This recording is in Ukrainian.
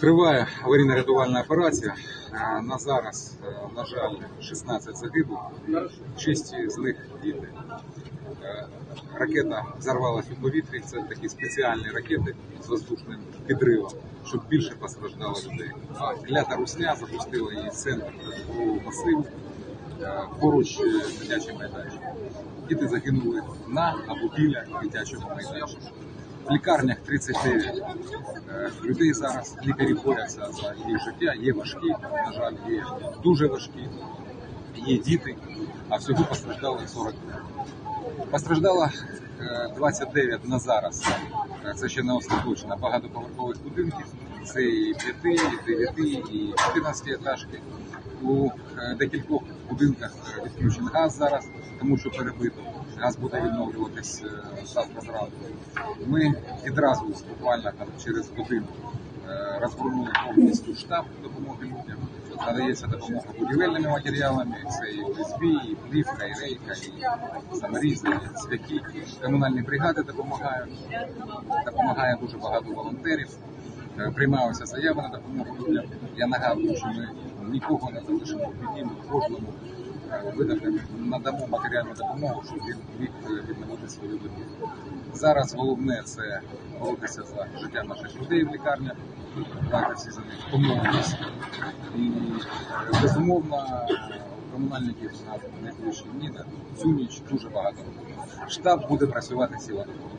Триває аварійно-рятувальна операція. Е, На зараз, е, на жаль, 16 загиблих, 6 з них діти. Е, Ракета взорвалась у повітрі. Це такі спеціальні ракети з воздушним підривом, щоб більше постраждало людей. Клята русня запустила її центр житлового масиву поруч з дитячим майданчиком. Діти загинули на або біля дитячого майданчика. В лікарнях 39 е, людей зараз. Лікарі борються за їх життя. Є важкі, на жаль, є дуже важкі, є діти, а всього постраждало 40. Постраждало е, 29 на зараз. Е, Це ще не остаточно. Багатоповерхових будинків. Це і 5, і 9, і 14 етажки. У е, декількох будинках е, відключений газ зараз, тому що перебито. Газ буде відновлюватись е, завтра зранку. Ми відразу буквально там через годину е, розгорнули повністю штаб допомоги людям. Надається допомога будівельними матеріалами. Це і ОСБ, і плівка, і рейка, і саморізи, і цвяки. Комунальні бригади допомагають. Допомагає дуже багато волонтерів. Е, Приймаються заяви на допомогу людям. Я нагадую, що ми нікого не залишимо в біді, ми кожному видамо, надамо матеріальну допомогу, щоб він міг відновити свою дитину. Зараз головне це боротися за життя наших людей в лікарнях, дбати всі за них помовитися. І безумовно комунальників на найближчі дні цю ніч дуже багато. Штаб буде працювати цілодобово.